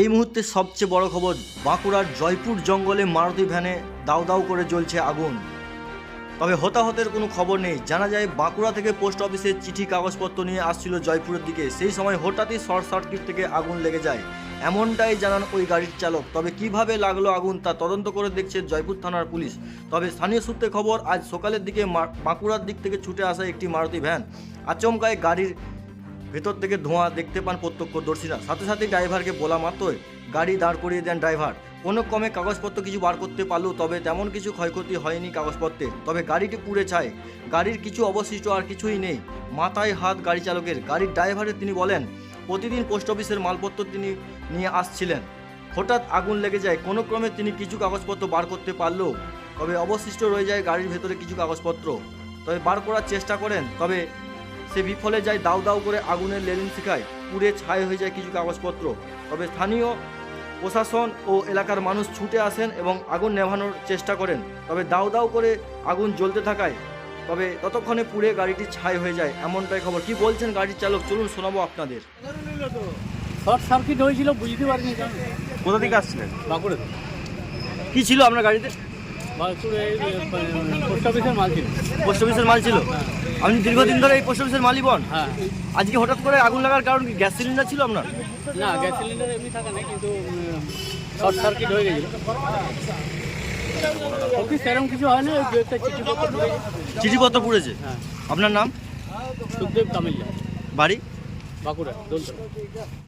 এই মুহূর্তে সবচেয়ে বড় খবর, বাঁকুড়ার জয়পুর জঙ্গলে মারুতি ভ্যানে দাউ দাউ করে জ্বলছে আগুন। তবে হতাহতের কোনো খবর নেই। জানা যায়, বাঁকুড়া থেকে পোস্ট অফিসে চিঠি, কাগজপত্র নিয়ে আসছিল জয়পুরের দিকে। সেই সময় হঠাৎই শর্ট সার্কিট থেকে আগুন লেগে যায়। এমনটাই জানান ওই গাড়ির চালক। তবে কীভাবে লাগল আগুন, তা তদন্ত করে দেখছে জয়পুর থানার পুলিশ। তবে স্থানীয় সূত্রে খবর, আজ সকালের দিকে বাঁকুড়ার দিক থেকে ছুটে আসা একটি মারুতি ভ্যান আচমকায় গাড়ির ভেতর থেকে ধোঁয়া দেখতে পান প্রত্যক্ষদর্শীরা। সাথে সাথে ড্রাইভারকে বলা মাত্রই গাড়ি দাঁড় করিয়ে দেন ড্রাইভার। কোনো কমে কাগজপত্র কিছু বার করতে পারলেও তবে তেমন কিছু ক্ষয়ক্ষতি হয়নি কাগজপত্রের তবে গাড়িটি পুড়ে ছায় গাড়ির কিছু অবশিষ্ট আর কিছুই নেই। মাথায় হাত গাড়ি চালকের। গাড়ির ড্রাইভারের তিনি বলেন, প্রতিদিন পোস্ট অফিসের মালপত্র তিনি নিয়ে আসছিলেন। হঠাৎ আগুন লেগে যায়। কোনো ক্রমে তিনি কিছু কাগজপত্র বার করতে পারলেও তবে অবশিষ্ট রয়ে যায় গাড়ির ভেতরে কিছু কাগজপত্র। তবে বার করার চেষ্টা করেন। তবে সে বিফলে যায় দাউ দাউ করে আগুনের লেলিন শিখায়। পুড়ে ছাই হয়ে যায় কিছু কাগজপত্র। তবে স্থানীয় প্রশাসন ও এলাকার মানুষ ছুটে আসেন এবং আগুন নেভানোর চেষ্টা করেন। তবে দাউ দাউ করে আগুন জ্বলতে থাকায়। তবে ততক্ষণে পুড়ে গাড়িটি ছাই হয়ে যায় এমনটাই খবর। কি বলছেন গাড়ির চালক? চলুন শোনাবো আপনাদের। শর্ট সার্কিট হয়েছিল বুঝতে পারিনি কোথা থেকে আসছিলেন? বাঁকুড়ে কি ছিল আপনার গাড়িতে? পোস্ট অফিসের মাল ছিল। পোস্ট অফিসের মাল ছিল? আপনি দীর্ঘদিন ধরে এই পোস্ট অফিসের মালই বন? হ্যাঁ। আজকে হঠাৎ করে আগুন লাগার কারণ কি? গ্যাস সিলিন্ডার ছিল আপনার? না গ্যাস সিলিন্ডার এমনি থাকা নেই কিন্তু শর্ট সার্কিট হয়ে গেছিল। অফিস সেরকম কিছু হয় না চিঠিপত্র পুড়েছে? হ্যাঁ। আপনার নাম? সুখদেব তামিলিয়া বাড়ি? বাঁকুড়া দোলতলা।